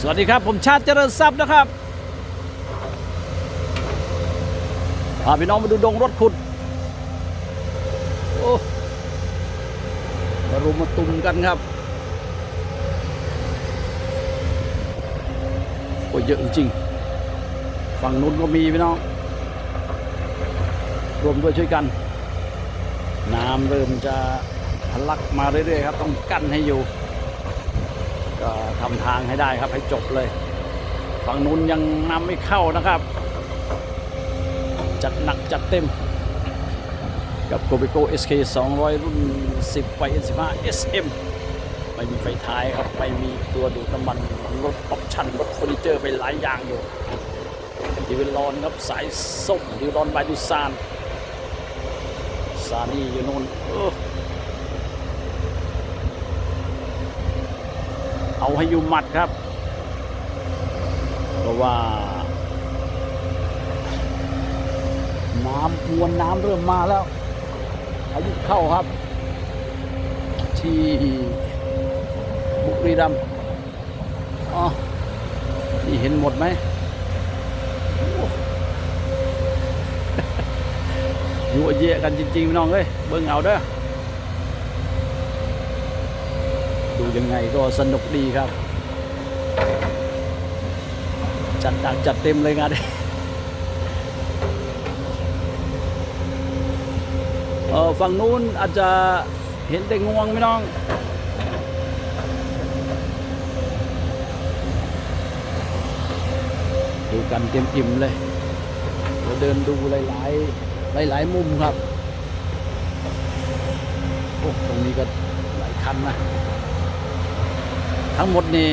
สวัสดีครับ ผมชาติเจริญทรัพย์นะครับพาพี่น้องมาดูดงรถขุด โอ้มารุมมาตุมกันครับ โอ้เยอะจริงๆฝั่งนู้นก็มีพี่น้อง รวมด้วยช่วยกัน น้ำเริ่มจะทะลักมาเรื่อยๆครับ ต้องกั้นให้อยู่ ทำทางให้ได้ครับ ให้จบเลย ฝั่งนู้นยังนำไม่เข้านะครับ จัดหนักจัดเต็ม กับ g o b i c o SK 200 รุ่น 10 ไป N15 SM ไม่มีไฟท้ายครับ ไม่มีตัวดูดน้ำมันรถออปชั่นรถเฟอร์นิเจอร์ไปหลายอย่างอยู่ดิวิลอนครับสายส้มดิวิลอนบายดูซานซานี่อยู่นู่นเออ เอาให้อยู่หมัดครับ เพราะว่า น้ำมวลน้ำเริ่มมาแล้วพายุเข้าครับ ที่บุรีรัมย์อ๋อนี่เห็นหมดไหมโอ้ยั่วเยะกันจริงๆพี่น้องเอ้ยเบิ่งเอาเด้อ ดูยังไงก็สนุกดีครับ จัดหนักจัดเต็มเลยงานเออฝั่งนู้นอาจจะเห็นแต่งวงไม่น้อง ดูกันเต็มอิ่มเลยเราเดินดูหลายๆ หลาย ๆ มุมครับ โอ้ตรงนี้ก็หลายคันนะ ทั้งหมดนี่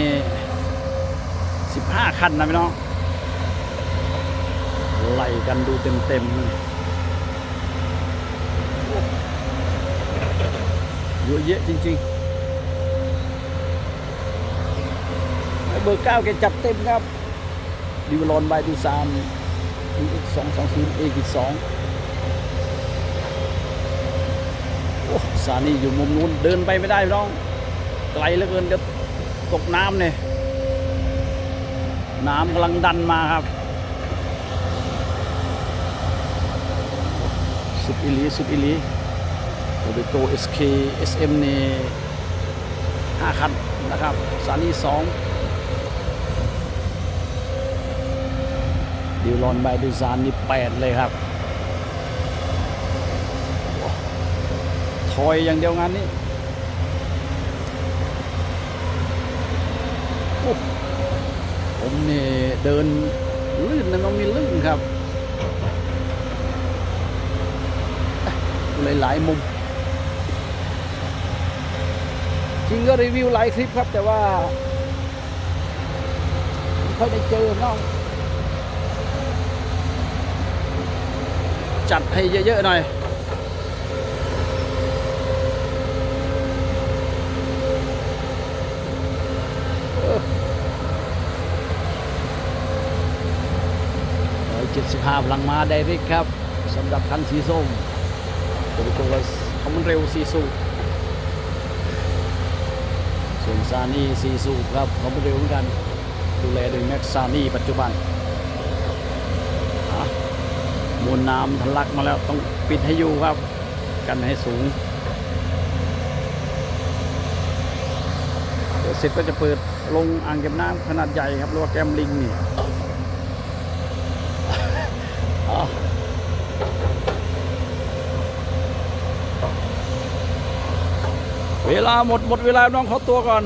15คันนะพี่น้องไล่กันดูเต็มๆเลยโอ้เยอะแยะจริงๆเบอร์เก้าแกจัดเต็มครับดิวลอนบายดูซามอีกสองสองศูนย์เอกสองโอ้สานี่อยู่มุมนู้นเดินไปไม่ได้พี่น้อง ไกลเหลือเกินเดี๋ยว ตกน้ำเนี่ยน้ำกำลังดันมาครับ สุดอิลีสุดอิลีโอเบโก SK SM นี่ห้าคันนะครับสานีสองดิวลอนบายดูซานนี่แปดเลยครับถอยอย่างเดียวงานนี้ โอ้ ผมนี่เดินลื่นนะมันมีลื่นครับหลายหลายๆมุม จริงก็รีวิวหลายคลิปครับ แต่ว่าไม่ค่อยได้เจอน้อง จัดให้เยอะ ๆ หน่อย ร้อยเจ็ดสิบห้าพลังมาไดริกครับสำหรับคันสีส้มตัวเป็นตัวเขามันเร็วสีสูบส่วนซานี่สีสูบครับเขามันเร็วเหมือนกัน ดูแลโดยแม็กซานี่ปัจจุบันอะมวลน้ำทะลักมาแล้วต้องปิดให้อยู่ครับ กันให้สูงเดี๋ยวเสร็จก็จะเปิดลงอ่างเก็บน้ำขนาดใหญ่ครับเรียกว่าแกมลิงนี่ เวลาหมดหมดเวลาน้องเขาตัวก่อน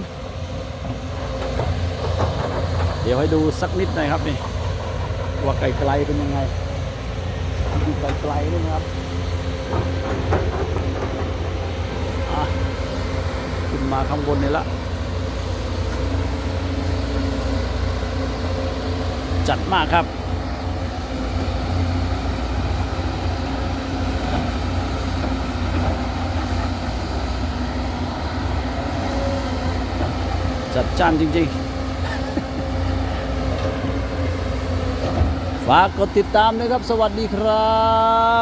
เดี๋ยวให้ดูสักนิดหน่อยครับนี่ว่าไกลๆเป็นยังไงดูไกลๆด้วยนะครับขึ้นมาข้างบนนี่ละจัดมากครับ จัดจ้านจริงๆ ฝากกดติดตามนะครับ สวัสดีครั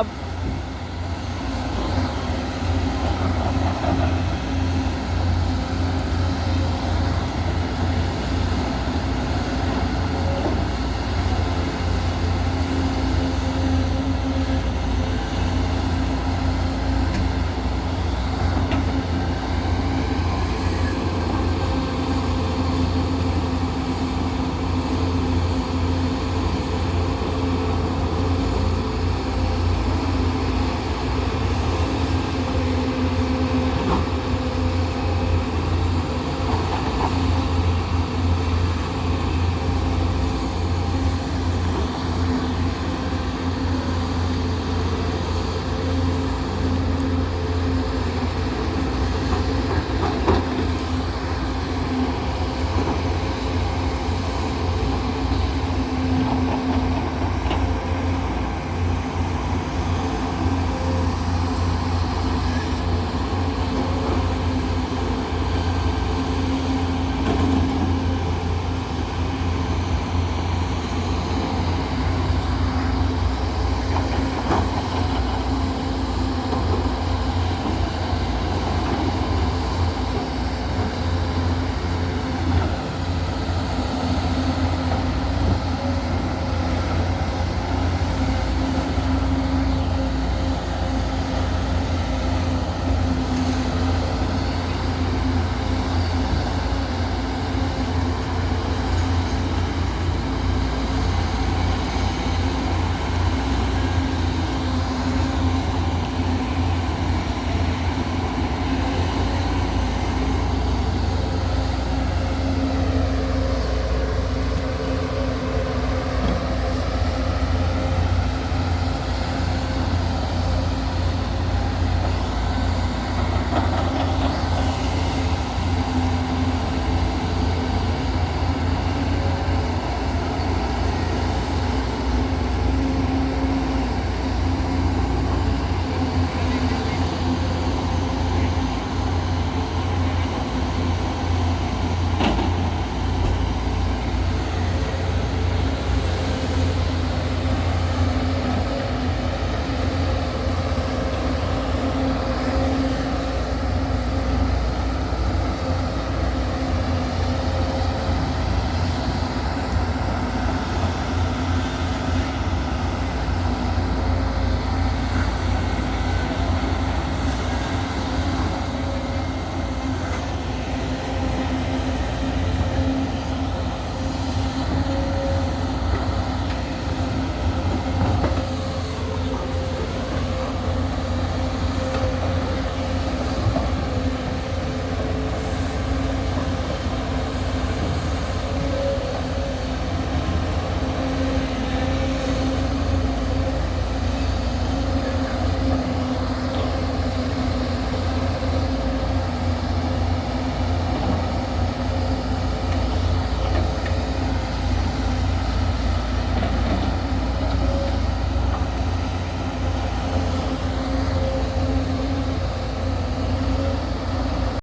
บ